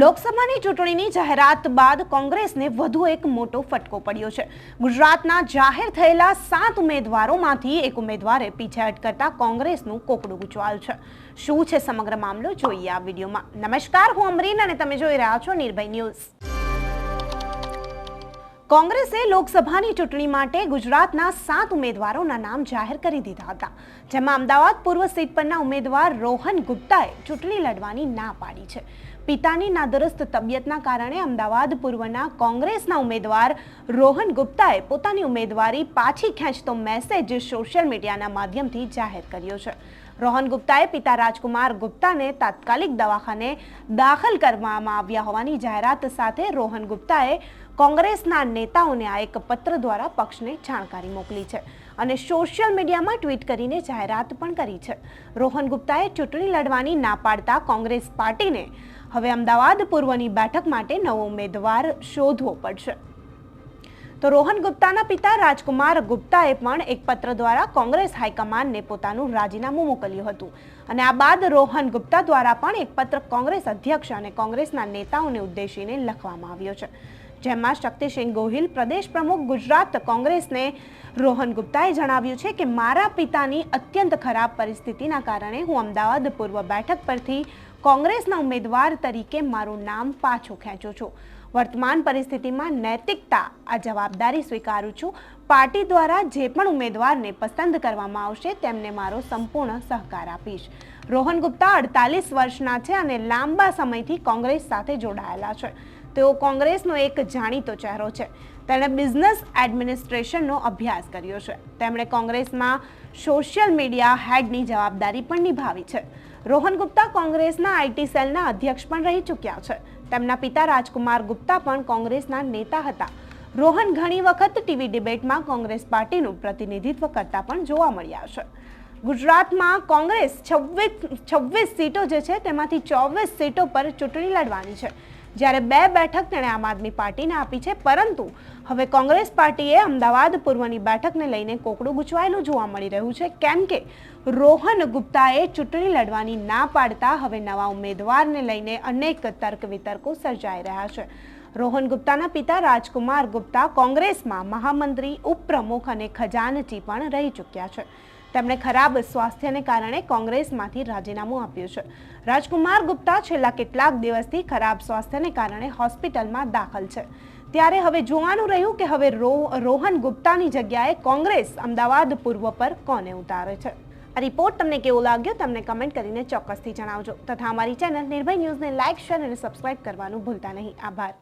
લોકસભાની ચૂંટણીની જાહેરાત બાદ કોંગ્રેસને વધુ એક મોટો ફટકો પડ્યો છે. ગુજરાતના જાહેર થયેલા સાત ઉમેદવારોમાંથી એક ઉમેદવારે પીછેહટ કરતા કોંગ્રેસનું કોકડું ગુચવાયું છે. શું છે સમગ્ર મામલો? જોઈએ આ વિડીયોમાં. નમસ્કાર, હું અમરીન અને તમે જોઈ રહ્યા છો નિર્ભય ન્યૂઝ. કોંગ્રેસે લોકસભાની ચૂંટણી માટે ગુજરાતના સાત ઉમેદવારોના નામ જાહેર કરી દીધા હતા, જેમાં અમદાવાદ પૂર્વ સીટ પરના ઉમેદવાર રોહન ગુપ્તાએ ચૂંટણી લડવાની ના પાડી છે. પિતાની નાદુરસ્ત તબિયતના કારણે અમદાવાદ પૂર્વના કોંગ્રેસના ઉમેદવાર રોહન ગુપ્તાએ પોતાની ઉમેદવારી પાછી ખેંચતો મેસેજ સોશિયલ મીડિયાના માધ્યમથી જાહેર કર્યો છે. રોહન ગુપ્તાએ પિતા રાજકુમાર ગુપ્તાને તાત્કાલિક દવાખાને દાખલ કરવામાં આવ્યા હોવાની જાહેરાત સાથે રોહન ગુપ્તાએ કોંગ્રેસના નેતાઓને આ એક પત્ર દ્વારા પક્ષને જાણકારી મોકલી છે અને સોશિયલ મીડિયામાં ટ્વીટ કરીને જાહેરાત પણ કરી છે. રોહન ગુપ્તાએ ચૂંટણી લડવાની ના પાડતા કોંગ્રેસ પાર્ટીને હવે અમદાવાદ પૂર્વની બેઠક માટે નવો ઉમેદવાર શોધવો પડશે. તો રોહન ગુપ્તાના પિતા રાજકુમાર ગુપ્તાએ પણ એક પત્ર દ્વારા કોંગ્રેસ હાઈકમાન્ડને પોતાનું રાજીનામું મોકલ્યું હતું અને આ બાદ રોહન ગુપ્તા દ્વારા પણ એક પત્ર કોંગ્રેસ અધ્યક્ષ અને કોંગ્રેસના નેતાઓને ઉદ્દેશીને લખવામાં આવ્યો છે. જેમાં શક્તિસિંહ ગોહિલ, પ્રદેશ પ્રમુખ, ગુજરાત કોંગ્રેસને રોહન ગુપ્તાએ જણાવ્યું છે કે મારા પિતાની અત્યંત ખરાબ પરિસ્થિતિના કારણે હું અમદાવાદ પૂર્વ બેઠક પરથી કોંગ્રેસના ઉમેદવાર તરીકે મારું નામ પાછું ખેંચું છું. વર્તમાન પરિસ્થિતિમાં નૈતિકતા આ જવાબદારી સ્વીકારું છું. પાર્ટી દ્વારા જે પણ ઉમેદવારને પસંદ કરવામાં આવશે, તેમને મારો સંપૂર્ણ સહકાર આપીશ. રોહન ગુપ્તા અડતાલીસ વર્ષના છે અને લાંબા સમયથી કોંગ્રેસ સાથે જોડાયેલા છે. તેઓ કોંગ્રેસનો એક જાણીતો ચહેરો છે. તેણે બિઝનેસ એડમિનિસ્ટ્રેશનનો અભ્યાસ કર્યો છે. તેમણે કોંગ્રેસમાં સોશિયલ મીડિયા હેડની જવાબદારી પણ નિભાવી છે. રોહન ગુપ્તા કોંગ્રેસના આઈટી સેલના અધ્યક્ષ પણ રહી ચૂક્યા છે. તેમના પિતા રાજકુમાર ગુપ્તા પણ કોંગ્રેસના નેતા હતા. રોહન ઘણી વખત ટીવી ડિબેટમાં કોંગ્રેસ પાર્ટીનું પ્રતિનિધિત્વ કરતા પણ જોવા મળ્યા છે. ગુજરાતમાં કોંગ્રેસ છવ્વીસ છવ્વીસ સીટો જે છે તેમાંથી ચોવીસ સીટો પર ચૂંટણી લડવાની છે. જ્યારે બે બેઠક તેણે આમ આદમી પાર્ટીને આપી છે, પરંતુ હવે કોંગ્રેસ પાર્ટીએ અમદાવાદ પૂર્વની બેઠકને લઈને કોકડું ગૂંચવાયેલું જોવા મળી રહ્યું છે. કેમ કે રોહન ગુપ્તાએ ચૂંટણી લડવાની ના પાડતા હવે નવા ઉમેદવારને લઈને અનેક તર્ક વિતર્કો સર્જાઈ રહ્યા છે. રોહન ગુપ્તાના પિતા રાજકુમાર ગુપ્તા કોંગ્રેસમાં મહામંત્રી, ઉપપ્રમુખ અને ખજાનચી પણ રહી ચૂક્યા છે. તેમણે ખરાબ સ્વાસ્થ્યને કારણે કોંગ્રેસમાંથી રાજીનામું આપ્યું છે. રાજકુમાર ગુપ્તા છેલ્લા કેટલાક દિવસથી ખરાબ સ્વાસ્થ્યને કારણે હોસ્પિટલમાં દાખલ છે. ત્યારે હવે જોવાનું રહ્યું કે હવે રોહન ગુપ્તાની જગ્યાએ કોંગ્રેસ અમદાવાદ પૂર્વ પર કોને ઉતારે છે. આ રિપોર્ટ તમને કેવો લાગ્યો તમને કમેન્ટ કરીને ચોક્કસથી જણાવજો. તથા અમારી ચેનલ નિર્ભય ન્યૂઝને લાઇક, શેર અને સબસ્ક્રાઇબ કરવાનું ભૂલતા નહીં. આભાર.